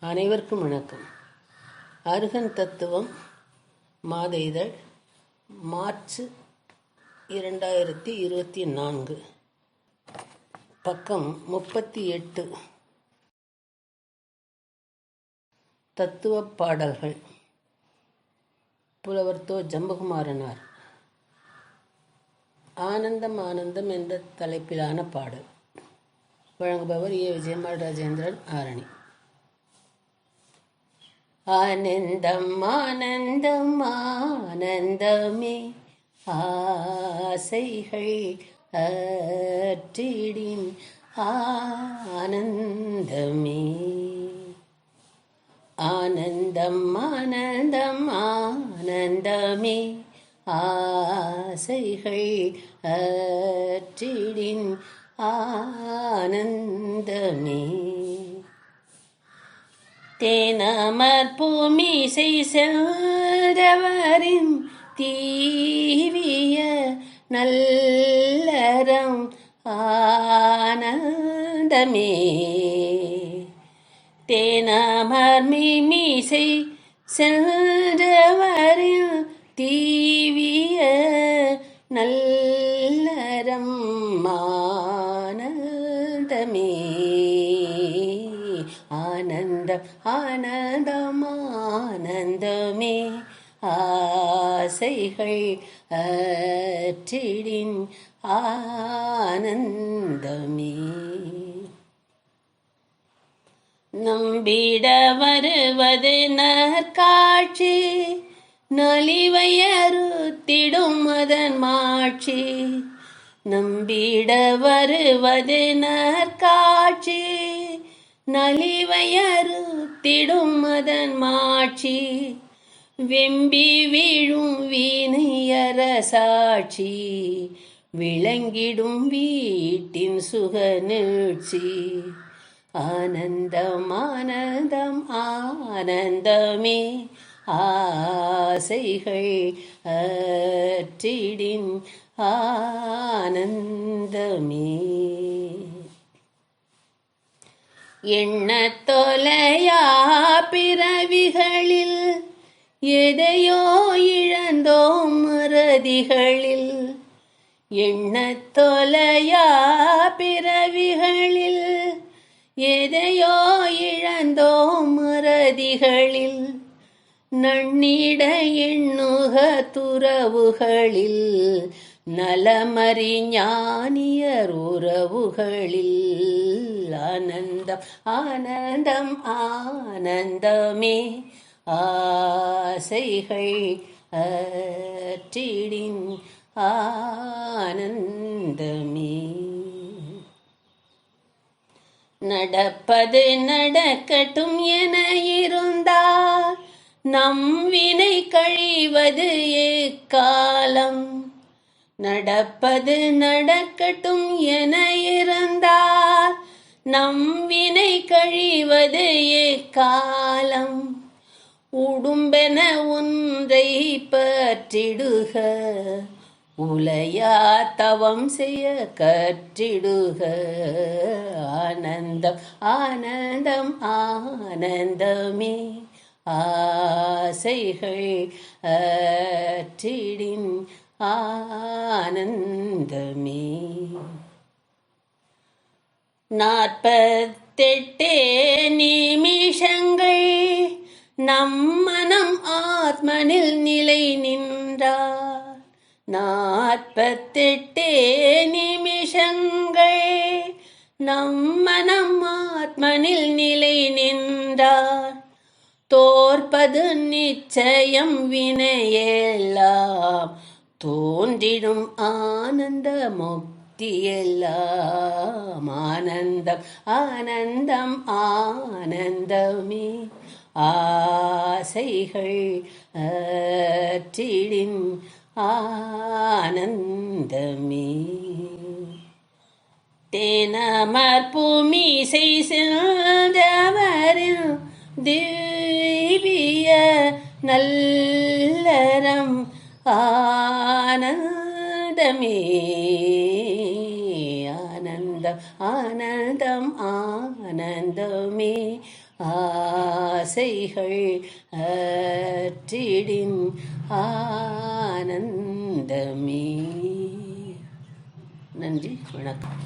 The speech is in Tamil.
அனைவருக்கும் வணக்கம். அருகன் தத்துவம் மாத இதழ் மார்ச் இரண்டாயிரத்தி இருபத்தி நான்கு. பக்கம் முப்பத்தி எட்டு. தத்துவ பாடல்கள். புலவர் தோ ஜம்பகுமாரனார். ஆனந்தம் ஆனந்தம் என்ற தலைப்பிலான பாடல். வழங்குபவர் ஏ. விஜயமால் ராஜேந்திரன் ஆரணி. ஆனந்தம் ஆனந்தம் ஆனந்தமே. ஆசைகள் அற்றிடின் ஆனந்தமே. ஆனந்தம் ஆனந்தம் ஆனந்தமே. ஆசைகள் அற்றிடின் ஆனந்தமே. தேனமர் பூமிசை செல்றவரின் தீவிய நல்லறம் ஆனந்தமே. தேனமர் மீமிசை செல்றவரின் தீவிய நல்ல ஆனந்தம் ஆனந்தம் ஆனந்தமே ஆசைகள் அற்றிடின் ஆனந்தமே. நம்பிட வருவது நற்காட்சி நலிவையறுத்திடும் அதன் மாட்சி. நம்பிட வருவது நற்கா நலிவையறுத்திடும் அதன் மாட்சி. வெம்பி வீழும் வீணையரசாட்சி. விளங்கிடும் வீட்டின் சுக நிழ்ச்சி ஆனந்தம் ஆனந்தம் ஆனந்தமே. ஆசைகள் அற்றிடின் ஆனந்தமே. எண்ண தொலையா பிறவிகளில்? எதையோ இழந்தோம் மறதிகளில். எண்ண தொலையா பிறவிகளில்? எதையோ இழந்தோம் மறதிகளில். நன்னிட எண்ணுக துறவுகளில். நலமறி ஞானியர் உறவுகளில் ஆனந்தம் ஆனந்தம் ஆனந்தமே. ஆசைகள் அற்றிடின் ஆனந்தமே. நடப்பது நடக்கட்டும் என இருந்தால் நம் வினை கழிவது எக்காலம்? நடப்பது நடக்கட்டும் என இருந்தார் நம் வினை கழிவது காலம் உடும்பென ஒன்றை பற்றிடுக. உலையா தவம் செய்ய கற்றிடுக. ஆனந்தம் ஆனந்தம் ஆனந்தமே. ஆசைகள் அற்றிடின் ஆனந்தமே. நாற்பத்தெட்டே நிமிஷங்கள் நம் மனம் ஆத்மனில் நிலை நின்றார். நாற்பத்தெட்டே நிமிஷங்கள் நம் மனம் ஆத்மனில் நிலை நின்றார். தோற்பது நிச்சயம் வினையெல்லாம் தோன்றிடும் ஆனந்த முக்தியெல்லாம். ஆனந்தம் ஆனந்தம் ஆனந்தமே. ஆசைகள் அற்றிடின் ஆனந்தமே. தேனமர் பூமிசை சென்றவரில் திவ்ய நல்லறம் ஆனந்தமே ஆனந்தம் ஆனந்தம் ஆனந்தமே ஆசைகள் அற்றிடின் ஆனந்தமே நன்றி வணக்கம்